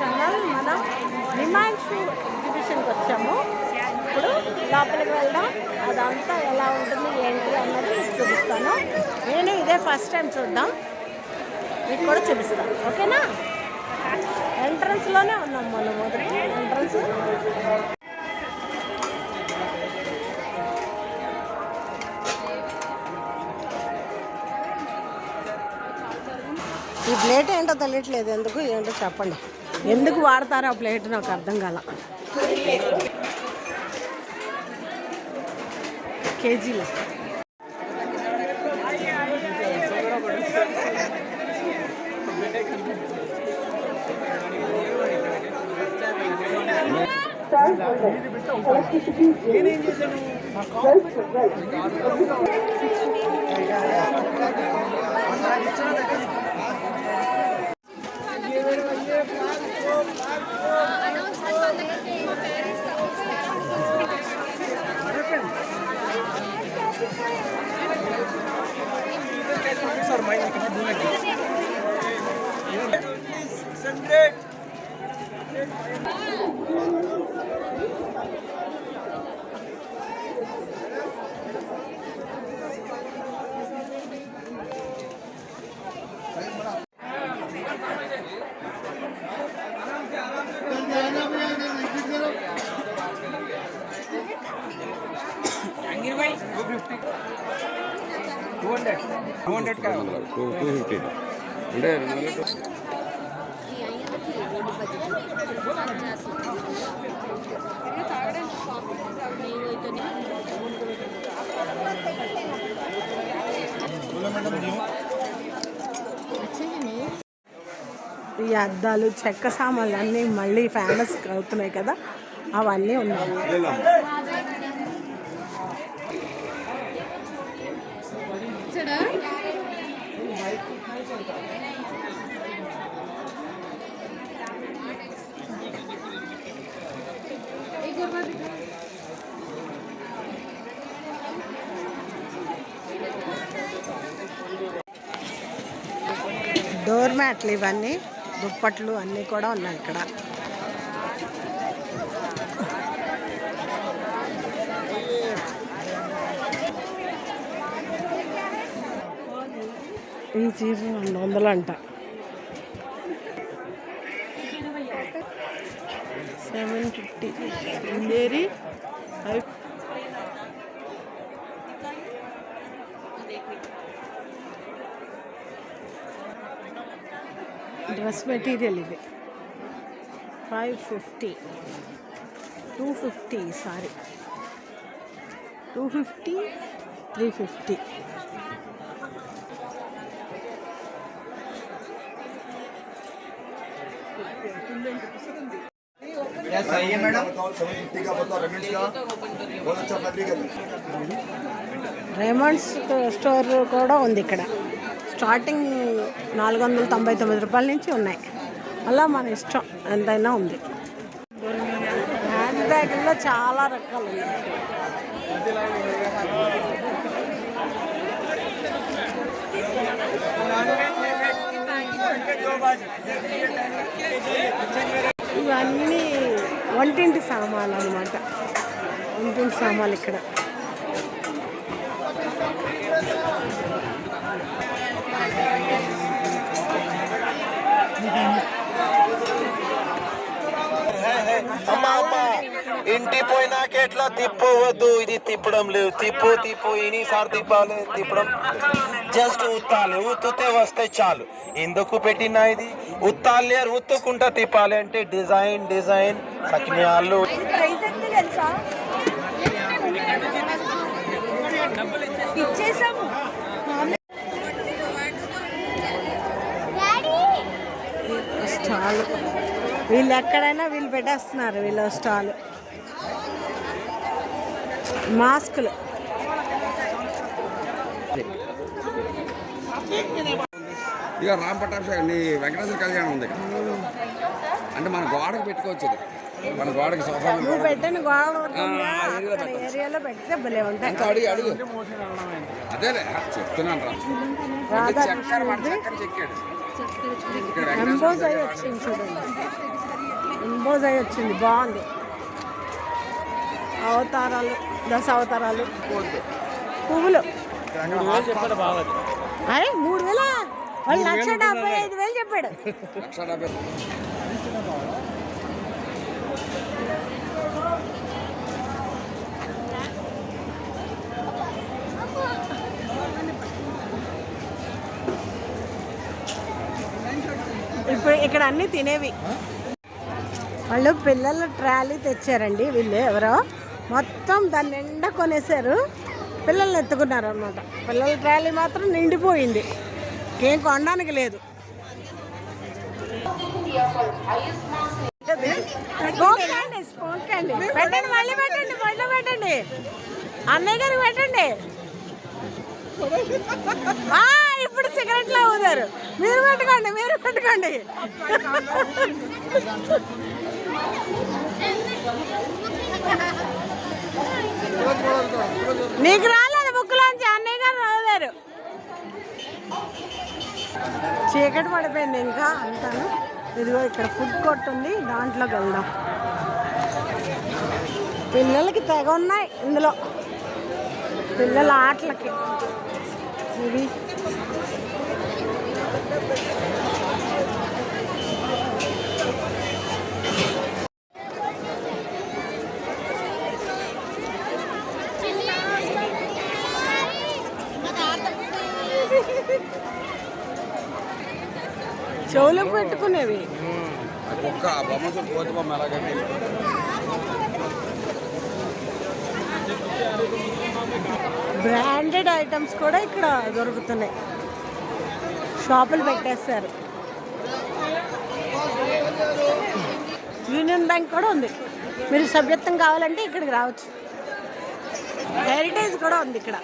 Channel మనం నిమాన్షు ఎగ్జిబిషన్కి వచ్చాము. ఇప్పుడు లోపలికి వెళ్దాం. అదంతా ఎలా ఉంటుంది ఏంటి అన్నది మీకు చూపిస్తాను. నేను ఇదే ఫస్ట్ టైం చూద్దాం మీకు కూడా చూపిస్తాను. ఓకేనా? ఎంట్రన్స్లోనే ఉన్నాం మనం మొదటి ఎంట్రన్స్. ఈ ప్లేట్ ఏంటో తెలియట్లేదు. ఎందుకు ఏంటో చెప్పండి. ఎందుకు వాడతారో ఆ ప్లేట్ నాకు అర్థం కాల. కేజీలు. Two fifty. అంటే ఈ అద్దాలు చెక్క సామాన్లు అన్నీ మళ్ళీ ఫేమస్ అవుతున్నాయి కదా. అవన్నీ ఉన్నాయి. డోర్ మ్యాట్లు ఇవన్నీ దుప్పట్లు అన్నీ కూడా ఉన్నాయి ఇక్కడ. ఈ చీర రెండు వందలు అంట సెవెన్ ఫిఫ్టీ. ఇందేరి ఫైవ్ డ్రెస్ మెటీరియల్ ఇది five fifty two fifty sorry two fifty three fifty सही है मैडम सेवन फिफ्टी का बताओ रेमिट्स का बहुत अच्छा फैब्रिक है రేమండ్స్ స్టోర్ కూడా ఉంది ఇక్కడ స్టార్టింగ్ నాలుగు వందల తొంభై తొమ్మిది రూపాయల నుంచి ఉన్నాయి. అలా మన ఇష్టం ఎంతైనా ఉంది. హ్యాండ్ బ్యాగుల్లో చాలా రకాలు ఉన్నాయి ఇవన్నీ వంటింటి సామాన్లు అనమాట వంటింటి సామాన్లు ఇక్కడ. ఇంటి పోయినాక ఎట్లా తిప్పవద్దు. ఇది తిప్పడం లేదు. తిప్పు తిప్పు ఎన్నిసార్లు తిప్పాలి. తిప్పడం. జస్ట్ ఉత్తాలి. ఉత్తుతే వస్తే చాలు. ఎందుకు పెట్టినా ఇది? ఉత్తాలి ఉత్తుకుంటా తిప్పాలి అంటే డిజైన్ డిజైన్. సకినాలు ఇచ్చేసాము. స్టాల్ వీళ్ళు ఎక్కడైనా వీళ్ళు పెట్టేస్తున్నారు. వీళ్ళ స్టాల్. మాస్కులు. ఇక రామ్ పట్టాభిషేకం నీ వెంకటేశ్వర కళ్యాణం ఉంది. అంటే మన గోడకు పెట్టుకోవచ్చు. మన గోడకి సోఫా నువ్వు గోడ- పెట్టిన ఏరియాలో పెడితే భలే ఉంటాయి. అడిగి అడుగు. అదేలే చెప్తున్నాను రా. చెక్కారు మన చెక్కాడు. ఎంబోజ్ అయి వచ్చింది చూడండి. ఎంబోజ్ అయి వచ్చింది బాగుంది. అవతారాలు. దశ అవతారాలు. పువ్వులు. అరే మూడు వేల వాళ్ళు లక్ష డెబ్బై ఐదు వేలు చెప్పాడు. ఇప్పుడు ఇక్కడ అన్ని తినేవి. వాళ్ళు పిల్లల ట్రాలీ తెచ్చారండి వీళ్ళు ఎవరో. మొత్తం దాన్ని నిండా కొనేసారు పిల్లల్ని ఎత్తుకున్నారు అనమాట పిల్లల ట్రాలీ మాత్రం నిండిపోయింది. ఏం కొనడానికి లేదు. పెట్టండి మళ్ళీ పెట్టండి మళ్ళీ పెట్టండి. అన్నయ్య గారికి పెట్టండి. ఆ, ఇప్పుడు సిగరెట్లో ఊదారు. మీరు పెట్టుకోండి మీరు పెట్టుకోండి. నీకు రాలేదు బుక్లోంచి అన్నయ్య గారు రాలేరు. చీకటి పడిపోయింది ఇంకా అంటాను. ఇదిగో ఇక్కడ ఫుడ్ కోర్ట్ ఉంది దాంట్లోకి వెళ్దాం. పిల్లలకి తెగ ఉన్నాయి ఇందులో. పిల్లల ఆటలకి. ఇది కుక్క ఆ బొమ్మ చూడు కోతి బొమ్మ ఎలాగంటే బ్రాండెడ్ ఐటమ్స్ కూడా ఇక్కడ దొరుకుతున్నాయి. షాపులు పెట్టేస్తారు యూనియన్ బ్యాంక్ కూడా ఉంది. మీరు సభ్యత్వం కావాలంటే ఇక్కడికి రావచ్చు. హెరిటేజ్ కూడా ఉంది ఇక్కడ.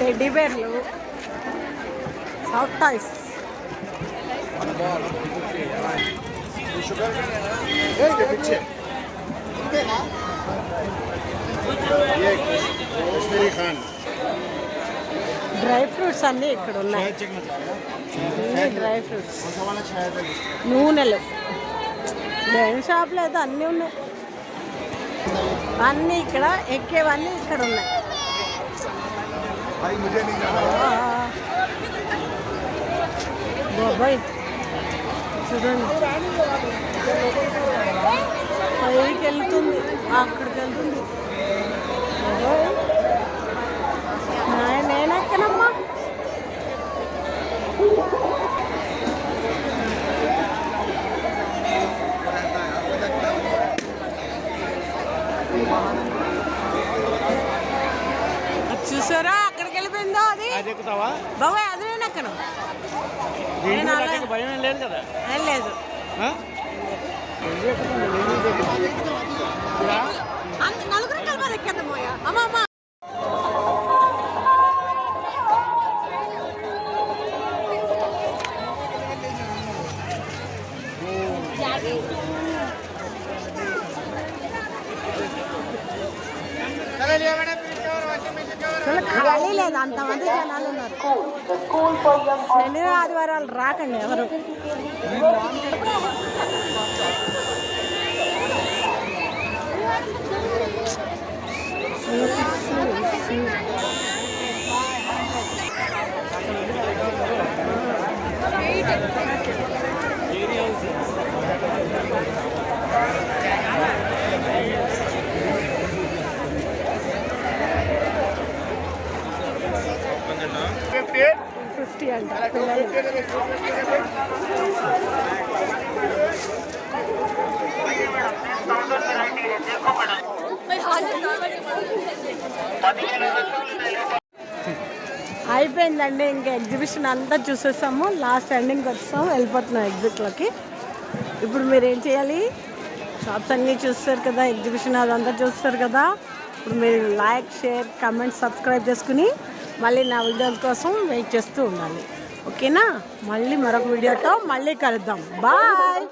టెడ్డీ బేర్లు సాఫ్ట్ డ్రై ఫ్రూట్స్ అన్నీ ఇక్కడ ఉన్నాయి. డ్రై ఫ్రూట్స్ నూనెలు. మెయిన్ షాప్లో అయితే అన్నీ ఉన్నాయి. అన్నీ ఇక్కడ ఎక్కేవన్నీ ఇక్కడ ఉన్నాయి. బాబాయ్. చూడండి. పైకి వెళ్తుంది అక్కడికి వెళ్తుంది. బాబాయ్. నేనెక్కనమ్మా అలా భయం ఏం లేదు కదా ఏం లేదు ఆ? అంత నలుగురు కలిపి ఎక్కేద్దామోయా అమ్మ అమ్మ అసలు ఖాళీ లేదు అంతమంది జనాలు ఉన్నారు శని ఆదివారాలు రాకండి ఎవరు Thank you. ఫిఫ్టీ అంట పిల్లలు. అయిపోయిందండి ఇంకా ఎగ్జిబిషన్ అంతా చూసేసాము. లాస్ట్ ఎండింగ్కి వచ్చాము వెళ్ళిపోతున్నాం ఎగ్జిట్లోకి ఇప్పుడు మీరు ఏం చేయాలి? షాప్స్ అన్నీ చూస్తారు కదా ఎగ్జిబిషన్ అదంతా చూస్తారు కదా. ఇప్పుడు మీరు లైక్ షేర్ కమెంట్ సబ్స్క్రైబ్ చేసుకుని మళ్ళీ నా వీడియోల కోసం వెయిట్ చేస్తూ ఉండాలి. ఓకేనా? మళ్ళీ మరొక వీడియోతో మళ్ళీ కలుద్దాం. బాయ్!